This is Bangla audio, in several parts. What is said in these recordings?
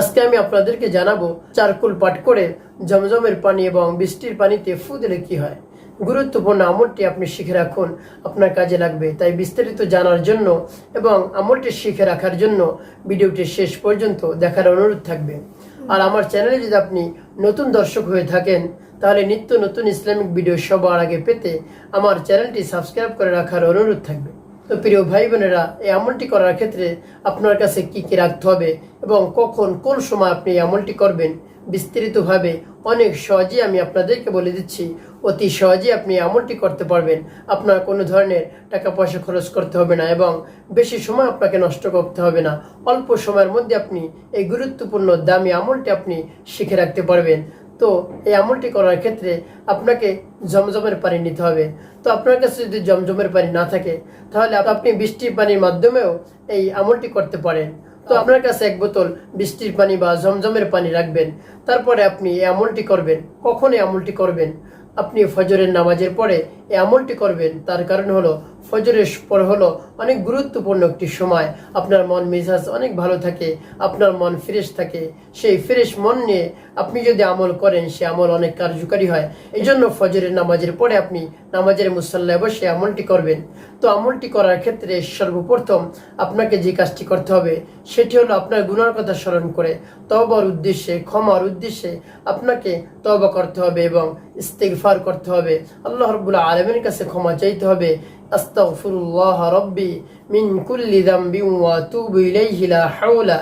আজকে আমি আপনাদেরকে জানাব চারকুল পাঠ করে জমজমের পানি এবং বৃষ্টির পানিতে ফু দিলে কি হয়। গুরুত্বপূর্ণ আমলটি আপনি শিখে রাখুন, আপনার কাজে লাগবে। তাই বিস্তারিত জানার জন্য এবং আমলটি শিখে রাখার জন্য ভিডিওটি শেষ পর্যন্ত দেখার অনুরোধ থাকবে। আর আমার চ্যানেলে যদি আপনি নতুন দর্শক হয়ে থাকেন, তাহলে নিত্য নতুন ইসলামিক ভিডিও সবার আগে পেতে আমার চ্যানেলটি সাবস্ক্রাইব করে রাখার অনুরোধ থাকবে। তো প্রিয় ভাই বোনেরা এই আমলটি করার ক্ষেত্রে আপনার কাছে কি কি রাখতে হবে এবং কখন কোন সময় আপনি এই আমলটি করবেন, বিস্তারিতভাবে অনেক সহজেই আমি আপনাদেরকে বলে দিচ্ছি। অতি সহজেই আপনি আমলটি করতে পারবেন। আপনার কোনো ধরনের টাকা পয়সা খরচ করতে হবে না এবং বেশি সময় আপনাকে নষ্ট করতে হবে না। অল্প সময়ের মধ্যে আপনি এই গুরুত্বপূর্ণ দামি আমলটি আপনি শিখে রাখতে পারবেন। তো এই আমলটি করার ক্ষেত্রে আপনাকে জমজমের পানি নিতে হবে। তো আপনার কাছে যদি জমজমের পানি না থাকে, তাহলে আপনি বৃষ্টির পানির মাধ্যমেও এই আমলটি করতে পারেন। তো আপনার কাছে এক বোতল বৃষ্টির পানি বা জমজমের পানি রাখবেন। তারপরে আপনি এই আমলটি করবেন। কখন এই আমলটি করবেন? আপনি ফজরের নামাজের পরে এই আমলটি করবেন, তার কারণ হলো ফজরের পর হলো অনেক গুরুত্বপূর্ণ একটি সময়। আপনার মন মেজাজ অনেক ভালো থাকে, আপনার মন ফ্রেশ থাকে। সেই ফ্রেশ মন নিয়ে আপনি যদি আমল করেন, সে আমল অনেক কার্যকারী হয়। এই জন্য ফজরের নামাজের পরে আপনি নামাজের মুসল্লায় বসে আমলটি করবেন। তো আমলটি করার ক্ষেত্রে সর্বপ্রথম আপনাকে যে কাজটি করতে হবে, সেটি হলো আপনার গুণার কথা স্মরণ করে। তবার উদ্দেশ্যে, ক্ষমার উদ্দেশ্যে আপনাকে তবা করতে হবে এবং ইস্তেকফার করতে হবে। আল্লাহ আলমের কাছে ক্ষমা চাইতে হবে। আস্তাগফিরুল্লাহ রব্বি মিন কুল্লি যামবিন ওয়া ইলাইহি লা হাওলা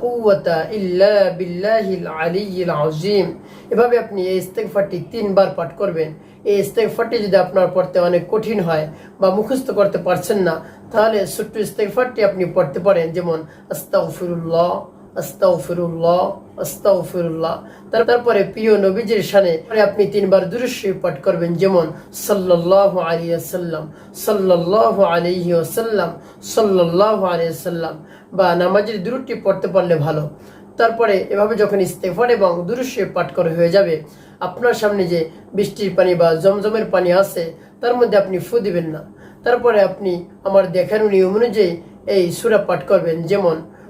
কুওয়াতা ইল্লা বিল্লাহিল আলিয়্যিল আযীম। এভাবে আপনি এই ইস্তেগফারটি তিনবার পাঠ করবেন। এই ইস্তেগফারটি যদি আপনার পড়তে অনেক কঠিন হয় বা মুখস্থ করতে পারছেন না, তাহলে ছোট্ট ইস্তেগফারটি আপনি পড়তে পারেন। যেমন আস্তাগফিরুল্লাহ আস্তাগফিরুল্লাহ আস্তাগফিরুল্লাহ। তারপরে প্রিয় নবীজির পরে আপনি তিনবার দুরুশ্বী পাঠ করবেন। যেমন, সাল্লাল্লাহু আলাইহি ওয়াসাল্লাম, সাল্লাল্লাহু আলাইহি ওয়াসাল্লাম, সাল্লাল্লাহু বা নামাজের দুরুটি পড়তে পারলে ভালো। তারপরে এভাবে যখন ইস্তেফার এবং দুরুশ্বী পাঠ করা হয়ে যাবে, আপনার সামনে যে বৃষ্টির পানি বা জমজমের পানি আছে, তার মধ্যে আপনি ফু দিবেন না। তারপরে আপনি আমার দেখানো নিয়ম অনুযায়ী এই সুরা পাঠ করবেন। যেমন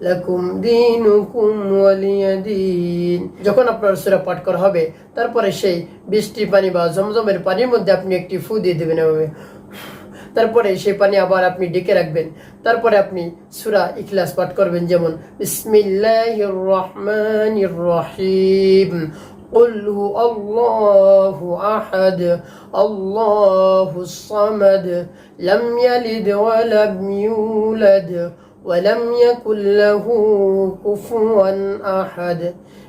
لكم دينكم ولي دين যখন আপনার সূরা পাঠ করা হবে তারপরে সেই বৃষ্টির পানি বা জমজমের পানির মধ্যে আপনি একটি ফু দিয়ে দেবেন এভাবে তারপরে সেই পানি আবার আপনি ডেকে রাখবেন তারপরে আপনি সুরা ইখলাস পাঠ করবেন যেমন বিসমিল্লাহির রহমানির রহিম قل هو الله أحد الله الصمد لم يلد ولم يولد ولم يكن له كفوا أحد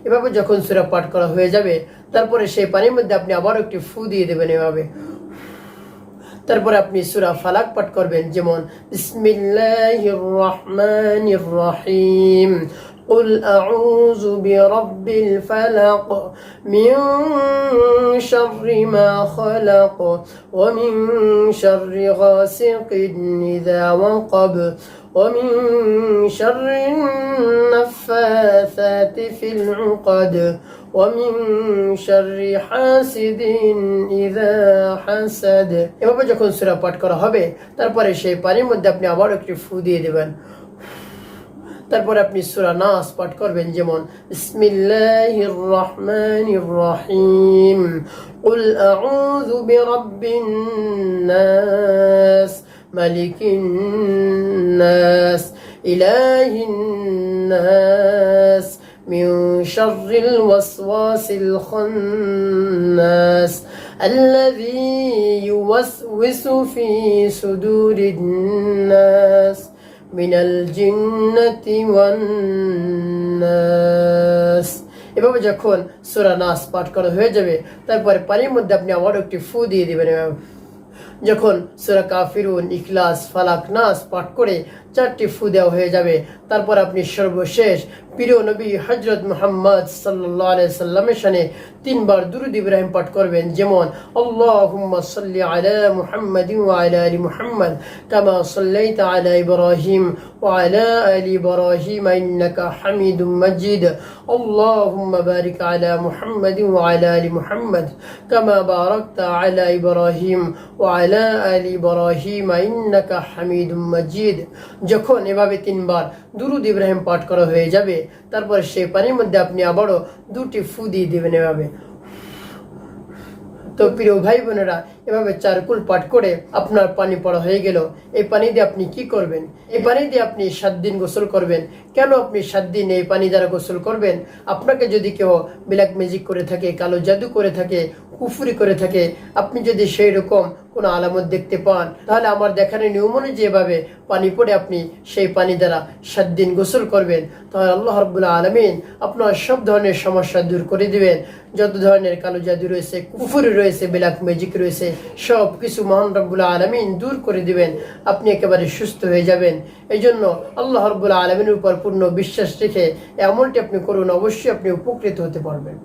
এভাবে যখন সুরা পাঠ করা হয়ে যাবে তারপরে সেই পানির মধ্যে আপনি আবার একটি ফু দিয়ে দেবেন এভাবে তারপরে আপনি সুরা ফালাক পাঠ করবেন যেমন বিসমিল্লাহির রহমানির রহিম قل أعوذ برب الفلق من شر ما خلق ومن شر غاسق إذا وقب ومن شر النفاثات في العقد ومن شر حاسد إذا حسد এভাবে যখন সূরা পাঠ করা হবে তারপরে সেই পানির মধ্যে আপনি আবার একটি ফু দিয়ে দেবেন তারপরে আপনি সূরা নাস পাঠ করবেন যেমন বিসমিল্লাহির রহমানির রহিম قل أعوذ برب الناس ملك الناس إله الناس من شر الوسواس الخناس الذي يوسوس في صدور الناس من الجنة والناس এভাবে যখন সুরা নাস পাঠ করা হয়ে যাবে তারপরে পানির মধ্যে আপনি আবার একটি ফু দিয়ে দিবেন এভাবে যখন সুরা কাফিরুন, ইখলাস, ফালাক, নাস পাঠ করে চারটি ফু দেওয়া হয়ে যাবে, তারপর আপনি সর্বশেষ প্রিয় নবী হজরত মোহাম্মদ সাল্লাহ সাল্লামের সানে তিনবার দুরুদ ইব্রাহিম পাঠ করবেন, যেমন আল্লাহুম্মা সাল্লি আলা মুহাম্মদ ওয়া আলা আলি মুহাম্মদ কামা সাল্লাইতা আলা ইব্রাহিম ও আলা আলি ইব্রাহিম ইন্নাকা হামিদুম মাজিদ আল্লাহুম্মা বারিক আলা মুহাম্মদ ওয়া আলা আলি মুহাম্মদ কামা বারাকতা আলা ইব্রাহিম ওয়া আলা আলি বরাহিম ইন্নাকা মজিদ। যখন এভাবে তিনবার দুরুদ ইব্রাহিম পাঠ করা হয়ে যাবে, তারপর সেই পানির মধ্যে আপনি আবারও দুটি ফু দিয়ে দেবেন এভাবে। তো প্রিয় ভাই বোনেরা এভাবে চারকুল পাঠ করে আপনার পানি পড়া হয়ে গেল। এই পানি দিয়ে আপনি কি করবেন? এই পানি দিয়ে আপনি সাত দিন গোসল করবেন। কেন আপনি সাত দিন এই পানি দ্বারা গোসল করবেন? আপনাকে যদি কেউ ব্ল্যাক ম্যাজিক করে থাকে, কালো জাদু করে থাকে, কুফুরি করে থাকে, আপনি যদি সেই রকম কোনো আলামত দেখতে পান, তাহলে আমার দেখানোর নিয়ম এভাবে পানি পড়ে আপনি সেই পানি দ্বারা সাত দিন গোসল করবেন। তাহলে আল্লাহ রব্বুল্লাহ আলমিন আপনার সব ধরনের সমস্যা দূর করে দিবেন। যত ধরনের কালো জাদু রয়েছে, কুফুরি রয়েছে, ব্ল্যাক ম্যাজিক রয়েছে সব কিছু মহান রব্বুল আলমিন দূর করে দিবেন। আপনি একেবারে সুস্থ হয়ে যাবেন। এই জন্য আল্লাহ রব্বুল আলমিনের উপর পূর্ণ বিশ্বাস রেখে এমনটি আপনি করুন, অবশ্যই আপনি উপকৃত হতে পারবেন।